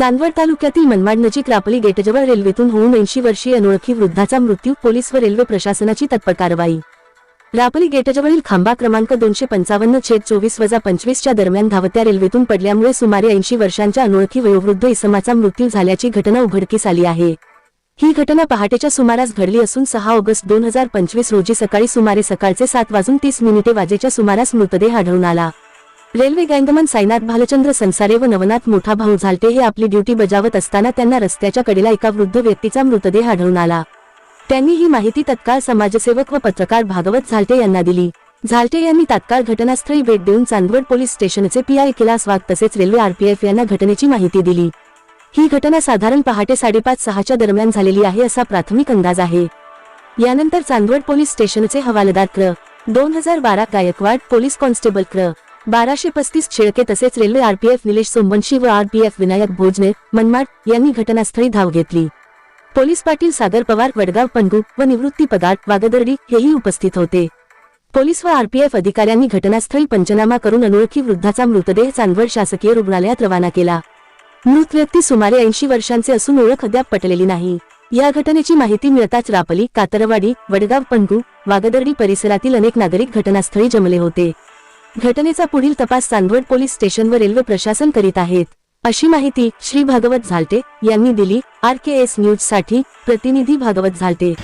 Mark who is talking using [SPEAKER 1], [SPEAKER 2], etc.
[SPEAKER 1] चांदवड तालुक्यातील मनमाड नजीक रापली गेटजवळ रेल्वेतून होऊन ऐंशी वर्षीय अनोळखी वृद्धाचा मृत्यू पोलीस व रेल्वे प्रशासनाची तत्पर कारवाई. रापली गेटजवळील खांबा क्रमांक दोनशे पंचावन्न छेद चोवीस वजा पंचवीसच्या दरम्यान धावत्या रेल्वेतून पडल्यामुळे सुमारे ऐंशी वर्षांच्या अनोळखी वयोवृद्ध इसमाचा मृत्यू झाल्याची घटना उघडकीस आली आहे. ही घटना पहाटेच्या सुमारास घडली असून सहा ऑगस्ट दोन हजार पंचवीस रोजी सकाळी सुमारे सकाळचे सात वाजून तीस मिनिटे वाजेच्या सुमारास मृतदेह आढळून आला. रेल्वे गँगमन साईनाथ भालचंद्र संसारे व नवनाथ मोठा भाऊ झालटे हे आपली ड्युटी बजावत असताना त्यांना रस्त्याच्या कडेला एका वृद्ध व्यक्तीचा मृतदेह आढळून आला. त्यांनी ही माहिती तत्काळ समाजसेवक व पत्रकार भागवत झालटे यांना दिली. झालटे यांनी तात्काळ घटनास्थळी भेट देऊन चांदवड पोलीस स्टेशनचे पीआय कैलास वाघ तसेच रेल्वे आरपीएफ यांना घटनेची माहिती दिली. ही घटना साधारण पहाटे साडेपाच सहाच्या दरम्यान झालेली आहे असा प्राथमिक अंदाज आहे. यानंतर चांदवड पोलीस स्टेशनचे हवालदार क्र. दोन हजार बारा गायकवाड पोलीस कॉन्स्टेबल क्र. बाराशे पस्तीस शेळके तसेच रेल्वे आरपीएफ निलेश सोमवंशी व आरपीएफ विनायक भोजने मनमाड यांनी घटनास्थळी धाव घेतली. पोलीस पाटील सागर पवार वडगाव पणगू व निवृत्ती पगार वागदर्डी हेही उपस्थित होते. पोलीस व आरपीएफ अधिकाऱ्यांनी घटनास्थळी पंचनामा करून अनोळखी वृद्धाचा मृतदेह चांदवड शासकीय रुग्णालयात रवाना केला. मृत व्यक्ती सुमारे ऐंशी वर्षांचे असून ओळख अद्याप पटलेली नाही. या घटनेची माहिती मिळताच रापली कातरवाडी वडगाव पणगू वागदर्डी परिसरातील अनेक नागरिक घटनास्थळी जमले होते. घटनेचा पुढील तपास चांदवड पोलीस स्टेशन व रेल्वे प्रशासन करीत आहेत. अशी माहिती श्री भागवत झालटे यांनी दिली. आर के एस न्यूजसाठी प्रतिनिधी भागवत झालटे